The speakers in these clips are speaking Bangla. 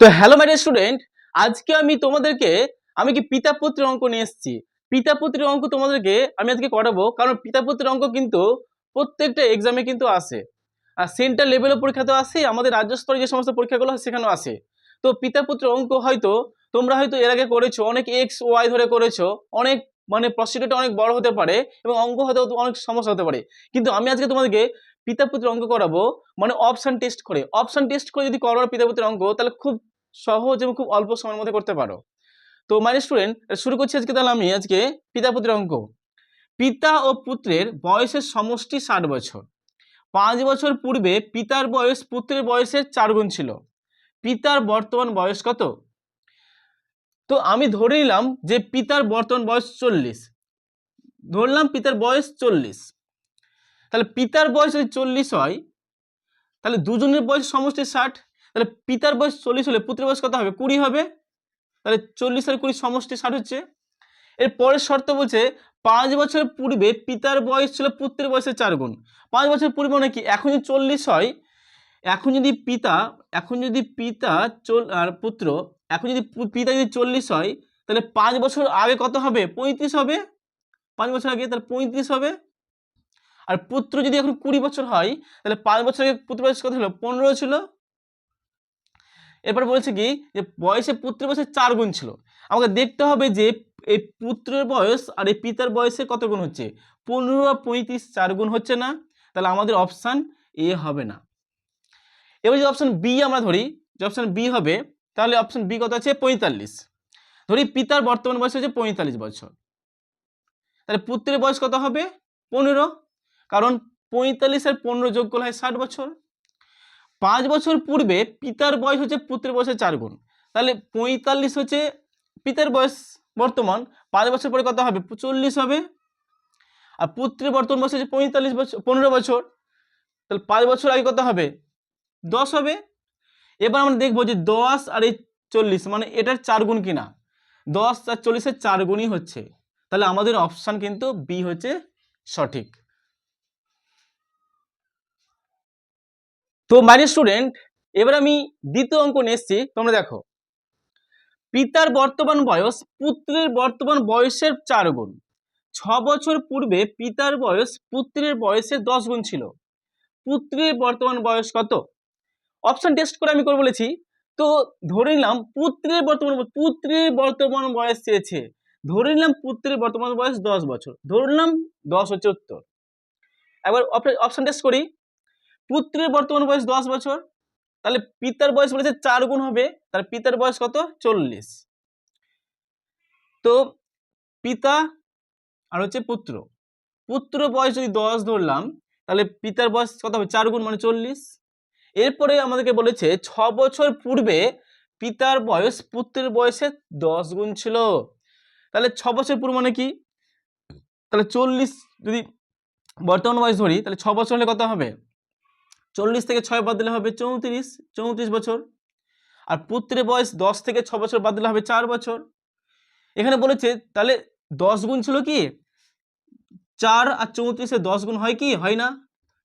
তো হ্যালো মাই স্টুডেন্ট আজকে আমি তোমাদেরকে, আমি কি পিতা পুত্রের অঙ্ক নিয়ে এসেছি। পিতা পুত্রের অঙ্ক তোমাদেরকে আমি আজকে করাবো, কারণ পিতা পুত্রের অঙ্ক কিন্তু প্রত্যেকটা এক্সামে কিন্তু আসে আর সেন্ট্রাল লেভেলের তো আসে আমাদের রাজ্য স্তরে যে সমস্ত পরীক্ষাগুলো হয় সেখানেও আসে তো পিতা পুত্রের অঙ্ক হয়তো, তোমরা হয়তো এর আগে করেছ, অনেক এক্স ওয়াই ধরে করেছ, অনেক মানে প্রসিডিউরটা অনেক বড় হতে পারে, এবং অঙ্ক হয়তো অনেক সমস্যা হতে পারে। কিন্তু আমি আজকে তোমাদেরকে পিতা পুত্রের অঙ্ক করাবো মানে অপশন টেস্ট করে। অপশন টেস্ট করে যদি করো পিতা পুত্রের অঙ্ক, তাহলে খুব সহজ এবং খুব অল্প সময়ের মধ্যে করতে পারো। তো মানে স্টুডেন্ট শুরু করছি আজকে তাহলে আমি, আজকে পিতা পুত্রের অঙ্ক। পিতা ও পুত্রের বয়সের সমষ্টি ষাট বছর। পাঁচ বছর পূর্বে পিতার বয়স পুত্রের বয়সের চার গুণ ছিল। পিতার বর্তমান বয়স কত? তো আমি ধরে নিলাম যে পিতার বর্তমান বয়স চল্লিশ। ধরলাম পিতার বয়স চল্লিশ। তাহলে পিতার বয়স যদি চল্লিশ হয়, তাহলে দুজনের বয়স সমষ্টি ষাট, তাহলে পিতার বয়স চল্লিশ হলে পুত্রের বয়স কত হবে? কুড়ি হবে। তাহলে চল্লিশ আর কুড়ি সমষ্টি ষাট হচ্ছে। এর পরের শর্ত বলছে পাঁচ বছর পূর্বে পিতার বয়স ছিল পুত্রের বয়সের চার গুণ। পাঁচ বছর পূর্বে মানে কি? এখন যদি চল্লিশ হয়, এখন যদি পিতা, এখন যদি পিতা চল, আর পুত্র, এখন যদি পিতা যদি চল্লিশ হয়, তাহলে পাঁচ বছর আগে কত হবে? পঁয়ত্রিশ হবে। পাঁচ বছর আগে তাহলে পঁয়ত্রিশ হবে। আর পুত্র যদি এখন কুড়ি বছর হয়, তাহলে পাঁচ বছর আগে পুত্র বয়স কত ছিল? পনেরো ছিল। এরপর বলছে কি যে, বয়সে পুত্রের বয়সে চার গুণ ছিল। আমাকে দেখতে হবে যে, এই পুত্রের বয়স আর এই পিতার বয়সে কত গুণ হচ্ছে? পনেরো বা পঁয়ত্রিশ চার গুণ হচ্ছে না। তাহলে আমাদের অপশান এ হবে না। এবার যদি অপশান বি আমরা ধরি যে অপশান বি হবে, তাহলে অপশান বি কত আছে? পঁয়তাল্লিশ। ধরি পিতার বর্তমান বয়স হচ্ছে পঁয়তাল্লিশ বছর। তাহলে পুত্রের বয়স কত হবে? পনেরো। কারণ পঁয়তাল্লিশ আর পনেরো যোগ করলে হয় ষাট বছর। পাঁচ বছর পূর্বে পিতার বয়স হচ্ছে পুত্রের বয়সের চার গুণ। তাহলে পঁয়তাল্লিশ হচ্ছে পিতার বয়স বর্তমান, পাঁচ বছর পরে কত হবে? চল্লিশ হবে। আর পুত্রের বর্তমান বয়স হচ্ছে পঁয়তাল্লিশ বছর পনেরো বছর। তাহলে পাঁচ বছর আগে কত হবে? দশ হবে। এবার আমরা দেখব যে দশ আর এই চল্লিশ মানে এটার চার গুণ কিনা? দশ আর চল্লিশের চার গুণই হচ্ছে। তাহলে আমাদের অপশান কিন্তু বি হচ্ছে সঠিক। তো মাই স্টুডেন্ট এবার আমি দ্বিতীয় অঙ্ক নিয়ে এসেছি। তোমরা দেখো, পিতার বর্তমান বয়স পুত্রের বর্তমান বয়সের চার গুণ। ছ বছর পূর্বে পিতার বয়স পুত্রের বয়সের দশ গুণ ছিল। পুত্রের বর্তমান বয়স কত? অপশন টেস্ট করে আমি করে বলেছি। তো ধরে নিলাম পুত্রের বর্তমান পুত্রের বর্তমান বয়স চেয়েছে ধরে নিলাম পুত্রের বর্তমান বয়স দশ বছর। ধরে নিলাম দশ হচ্ছে উত্তর। একবার অপশন টেস্ট করি। পুত্রের বর্তমান বয়স দশ বছর, তাহলে পিতার বয়স বলেছে চার গুণ হবে, তাহলে পিতার বয়স কত? চল্লিশ। তো পিতা আর হচ্ছে পুত্র। পুত্র বয়স যদি দশ ধরলাম, তাহলে পিতার বয়স কত হবে? চার গুণ মানে চল্লিশ। এরপরে আমাদেরকে বলেছে ছ বছর পূর্বে পিতার বয়স পুত্রের বয়সে দশ গুণ ছিল। তাহলে ছ বছর পূর্ব মানে কি? তাহলে চল্লিশ যদি বর্তমান বয়স ধরি, তাহলে ছ বছর হলে কত হবে? চল্লিশ থেকে ছয় বাদ দিলে হবে চৌত্রিশ চৌত্রিশ বছর। আর পুত্রের বয়স দশ থেকে ছ বছর বাদ দিলে হবে চার বছর। এখানে বলেছে, তাহলে দশ গুণ ছিল কি? চার আর চৌত্রিশে দশ গুণ হয় কি? হয় না।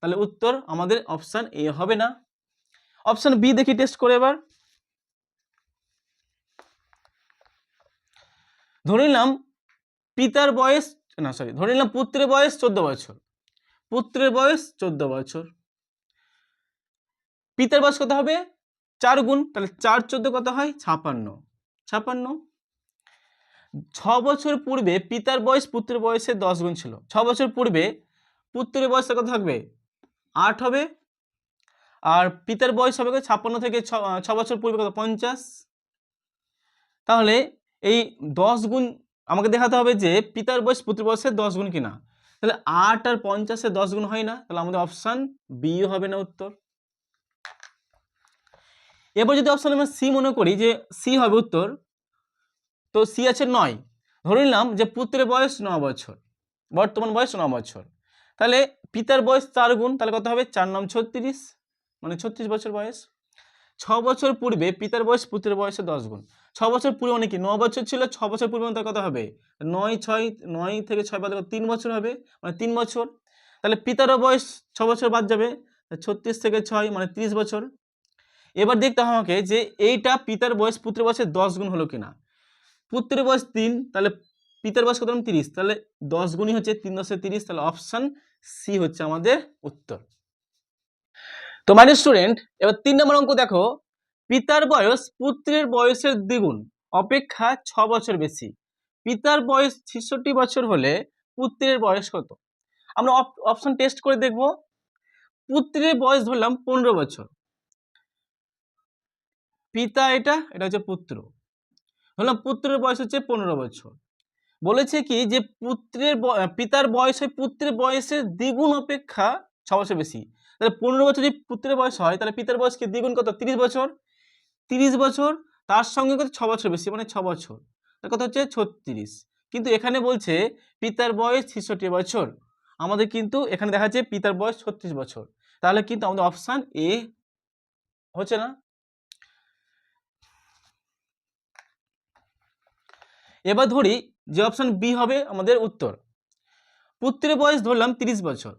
তাহলে উত্তর আমাদের অপশান এ হবে না। অপশান বি দেখি টেস্ট করে এবার। ধরে নিলাম পিতার বয়স, না সরি ধরে নিলাম পুত্রের বয়স চোদ্দ বছর। পুত্রের বয়স চোদ্দ বছর। পিতার বয়স কত হবে? চার গুণ, তাহলে চার চোদ্দ কত হয়? ছাপান্ন। ছাপান্ন? ছ বছর পূর্বে পিতার বয়স পুত্রের বয়সের দশ গুণ ছিল। ছ বছর পূর্বে পুত্রের বয়স কত থাকবে? আট হবে। আর পিতার বয়স হবে? ছাপ্পান্ন থেকে ছ বছর পূর্বে কত? পঞ্চাশ। তাহলে এই দশ গুণ আমাকে দেখাতে হবে যে পিতার বয়স পুত্রের বয়সের দশ গুণ কিনা। তাহলে আট আর পঞ্চাশে দশ গুণ হয় না। তাহলে আমাদের অপশান বি হবে না উত্তর। এবার যদি অপশান আমরা সি মনে করি যে সি হবে উত্তর, তো সি আছে নয়। ধরে নিলাম যে পুত্রের বয়স ন বছর, বর্তমান বয়স ন বছর। তাহলে পিতার বয়স চার গুণ, তাহলে কত হবে? চার নাম ছত্রিশ মানে ছত্রিশ বছর বয়স। ছ বছর পূর্বে পিতার বয়স, পুত্রের বয়সে দশ গুণ। ছ বছর পূর্বে মানে কি? ন বছর ছিল, ছ বছর পূর্বে তার কত হবে? নয়, ছয়, নয় থেকে ছয় বাদ তিন বছর হবে মানে তিন বছর। তাহলে পিতারও বয়স ছ বছর বাদ যাবে, ছত্রিশ থেকে ছয় মানে তিরিশ বছর। এবার দেখতে হবে আমাকে যে এইটা পিতার বয়স পুত্রের বয়সের দশ গুণ হলো কিনা। পুত্রের বয়স তিন, তাহলে পিতার বয়স কত তিরিশ। তাহলে দশ গুণই হচ্ছে তিন দশে তিরিশ, তাহলে অপশান সি হচ্ছে আমাদের উত্তর। তো মানে স্টুডেন্ট এবার তিন নম্বর অঙ্ক দেখো। পিতার বয়স পুত্রের বয়সের দ্বিগুণ, অপেক্ষা ছ বছর বেশি। পিতার বয়স ছেষট্টি বছর হলে পুত্রের বয়স কত? আমরা অপশন টেস্ট করে দেখব। পুত্রের বয়স ধরলাম পনেরো বছর। পিতা এটা এটা হচ্ছে পুত্র। ধরলাম পুত্রের বয়স হচ্ছে পনেরো বছর। বলেছে কি যে পুত্রের পিতার বয়স হয়, পুত্রের বয়সের দ্বিগুণ অপেক্ষা ছ বছর বেশি। তাহলে পনেরো বছর যদি পুত্রের বয়স হয়, তাহলে পিতার বয়স কি দ্বিগুণ কত? তিরিশ বছর। তিরিশ বছর, তার সঙ্গে কত? ছ বছর বেশি মানে ছ বছর। তার কথা হচ্ছে ছত্রিশ। কিন্তু এখানে বলছে পিতার বয়স ছেষট্টি বছর। আমাদের কিন্তু এখানে দেখা যাচ্ছে পিতার বয়স ছত্রিশ বছর। তাহলে কিন্তু আমাদের অপশান এ হচ্ছে না। এবার ধরি যে অপশন বি হবে আমাদের উত্তর। পুত্রের বয়স ধরলাম তিরিশ বছর।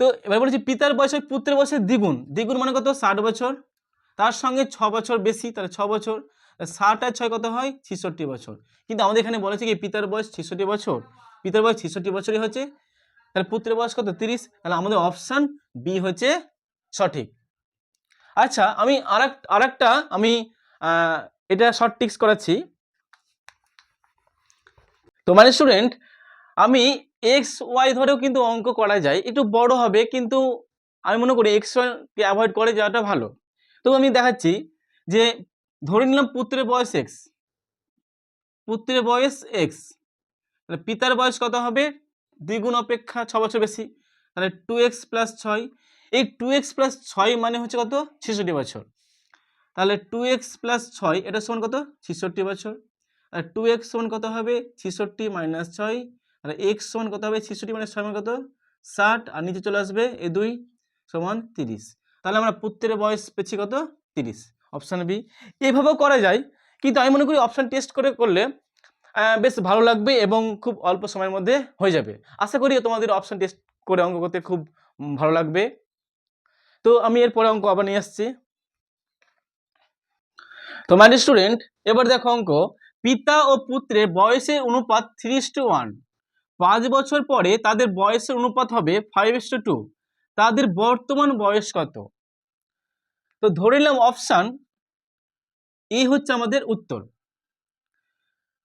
তো এবার বলেছি পিতার বয়স পুত্রের বয়সের দ্বিগুণ। দ্বিগুণ মানে কত? ষাট বছর। তার সঙ্গে ছ বছর বেশি, তাহলে ছ বছর। ষাট আর ছয় কত হয়? ছেষট্টি বছর। কিন্তু আমাদের এখানে বলেছে কি পিতার বয়স ছেষট্টি বছর। পিতার বয়স ছেষট্টি বছরই হচ্ছে। তাহলে পুত্রের বয়স কত? তিরিশ। তাহলে আমাদের অপশান বি হচ্ছে সঠিক। আচ্ছা আমি আর আরেকটা আমি এটা শর্ট টিক্স করাচ্ছি। তো মানে স্টুডেন্ট আমি এক্স ওয়াই ধরেও কিন্তু অঙ্ক করা যায়। একটু বড় হবে, কিন্তু আমি মনে করি এক্স ওয়াইকে অ্যাভয়েড করে যাওয়াটা ভালো। তো আমি দেখাচ্ছি যে ধরে নিলাম পুত্রের বয়স এক্স পুত্রের বয়স এক্স তাহলে পিতার বয়স কত হবে? দ্বিগুণ অপেক্ষা ছ বছর বেশি। তাহলে টু এক্স প্লাস ছয়। এই টু এক্স প্লাস ছয় মানে হচ্ছে কত? ছেষট্টি বছর। তাহলে টু এক্স প্লাস ছয়, এটা সমান কত? ছেষট্টি বছর। আর টু এক্স সমান কত হবে? ছেষট্টি মাইনাস ছয়। আর এক্স সমান কত হবে? ছেষট্টি মাইনাস ছয় মানে কত? ষাট। আর নিচে চলে আসবে এ দুই সমান তিরিশ। তাহলে আমরা পুত্রের বয়স পেয়েছি কত? তিরিশ। অপশান বি এইভাবেও করা যায়। কিন্তু আমি মনে করি অপশান টেস্ট করে করলে বেশ ভালো লাগবে এবং খুব অল্প সময়ের মধ্যে হয়ে যাবে। আশা করি তোমাদের অপশান টেস্ট করে অঙ্ক করতে খুব ভালো লাগবে। তো আমি এরপরে অঙ্ক আবার নিয়ে আসছি। তো মাই স্টুডেন্ট এবার দেখো অঙ্ক। পিতা ও পুত্রের বয়সের অনুপাত থ্রি টু ওয়ান পাঁচ বছর পরে তাদের বয়সের অনুপাত হবে ফাইভ টু টু তাদের বর্তমান বয়স কত? তো ধরে নিলাম অপশান এই হচ্ছে আমাদের উত্তর।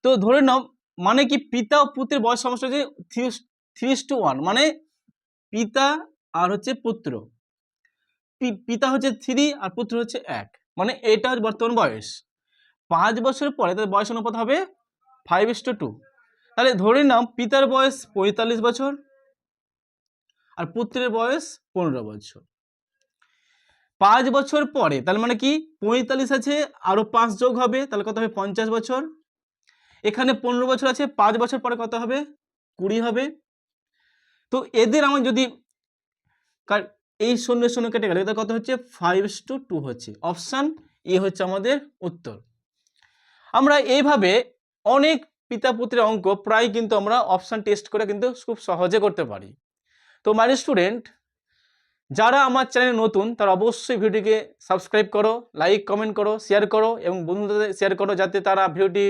তো ধরে নাও মানে কি পিতা ও পুত্রের বয়স সমস্যা হচ্ছে থ্রি টু ওয়ান মানে পিতা আর হচ্ছে পুত্র। পিতা হচ্ছে থ্রি আর পুত্র হচ্ছে এক মানে এটা হচ্ছে বর্তমান বয়স। পাঁচ বছর পরে, তাদের বয়স অনুপাত হবে ফাইভ ইস টু টু তাহলে ধরে নাও, পিতার বয়স পঁয়তাল্লিশ বছর আর পুত্রের বয়স পনেরো বছর। পাঁচ বছর পরে, তাহলে মানে কি? পঁয়তাল্লিশ আছে, আরও পাঁচ যোগ হবে, তাহলে কত হবে? পঞ্চাশ বছর। এখানে পনেরো বছর আছে, পাঁচ বছর পরে কত হবে? কুড়ি হবে। তো এদের আমার যদি এই শূন্য শূন্য কেটে গেলে কত হচ্ছে? ফাইভ টু টু হচ্ছে। অপশান এ হচ্ছে আমাদের উত্তর। আমরা এইভাবে অনেক পিতা পুত্রের অঙ্ক প্রায় কিন্তু আমরা অপশান টেস্ট করে কিন্তু খুব সহজে করতে পারি। তো মানে স্টুডেন্ট যারা আমার চ্যানেলে নতুন, তারা অবশ্যই ভিডিওটিকে সাবস্ক্রাইব করো লাইক কমেন্ট করো শেয়ার করো এবং বন্ধুদের শেয়ার করো যাতে তারা ভিডিওটি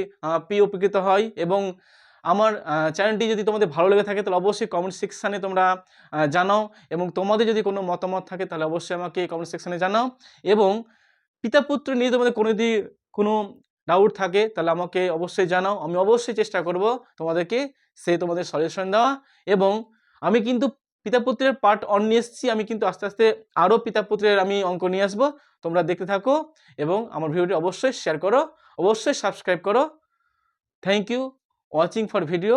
পেয়ে উপকৃত হয় এবং আমার চ্যানেলটি যদি তোমাদের ভালো লেগে থাকে তাহলে অবশ্যই কমেন্ট সেকশানে তোমরা জানাও এবং তোমাদের যদি কোনো মতামত থাকে তাহলে অবশ্যই আমাকে কমেন্ট সেকশানে জানাও এবং পিতা পুত্র নিয়ে তোমাদের কোনো যদি কোনো ডাউট থাকে, তাহলে আমাকে অবশ্যই জানাও। আমি অবশ্যই চেষ্টা করব তোমাদেরকে সে তোমাদের সলিউশন দেওয়া এবং আমি কিন্তু পিতাপুত্রের পার্ট অন নিয়ে এসেছি। আমি কিন্তু আস্তে আস্তে আরও পিতাপুত্রের আমি অঙ্ক নিয়ে আসব। তোমরা দেখতে থাকো এবং আমার ভিডিওটি অবশ্যই শেয়ার করো। অবশ্যই সাবস্ক্রাইব করো। Thank you watching for video